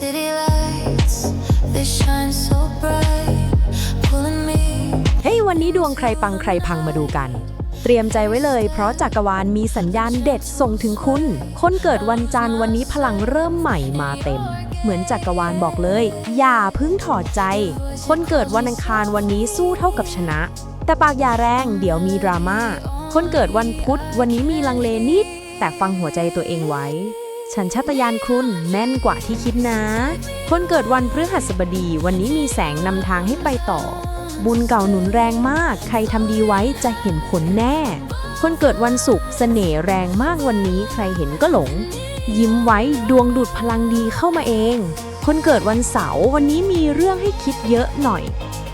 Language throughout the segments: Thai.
City lights, they shine so bright, pulling me เฮ้ยวันนี้ดวงใครปังใครพังมาดูกัน เตรียมใจไว้เลย เพราะจักรวาลมีสัญญาณเด็ดส่งถึงคุณ คนเกิดวันจันทร์วันนี้พลังเริ่มใหม่มาเต็ม เหมือนจักรวาลบอกเลย อย่าเพึ่งถอดใจ คนเกิดวันอังคารวันนี้สู้เท่ากับชนะ แต่ปากอย่าแรงเดี๋ยวมีดราม่าคนเกิดวันพุธวันนี้มีลังเลนิด แต่ฟังหัวใจตัวเองไว้ ฉันชาตยานคุณแม่นกว่าที่คิดนะ คนเกิดวันพฤหัสบดีวันนี้มีแสงนำทางให้ไปต่อ บุญเก่าหนุนแรงมาก ใครทำดีไว้จะเห็นผลแน่ คนเกิดวันศุกร์เสน่ห์แรงมากวันนี้ใครเห็นก็หลง ยิ้มไว้ดวงดูดพลังดีเข้ามาเอง คนเกิดวันเสาร์วันนี้มีเรื่องให้คิดเยอะหน่อย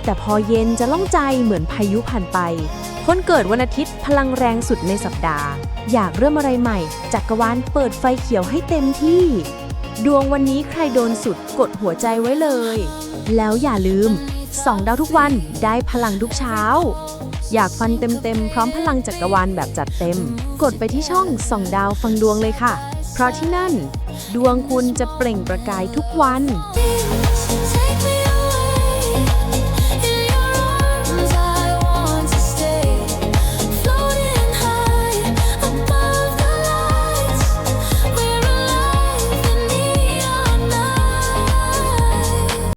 แต่พอเย็นจะล่องใจเหมือนพายุผ่านไป คนเกิดวันอาทิตย์พลังแรงสุดในสัปดาห์ อยากเริ่มอะไรใหม่ จักรวาลเปิดไฟเขียวให้เต็มที่ ดวงวันนี้ใครโดนสุดกดหัวใจไว้เลย แล้วอย่าลืมส่องดาวทุกวันได้พลังทุกเช้า อยากฟันเต็มๆ พร้อมพลังจักรวาลแบบจัดเต็ม กดไปที่ช่องส่องดาวฟังดวงเลยค่ะ เพราะที่นั่น ดวงคุณจะเปล่งประกายทุกวัน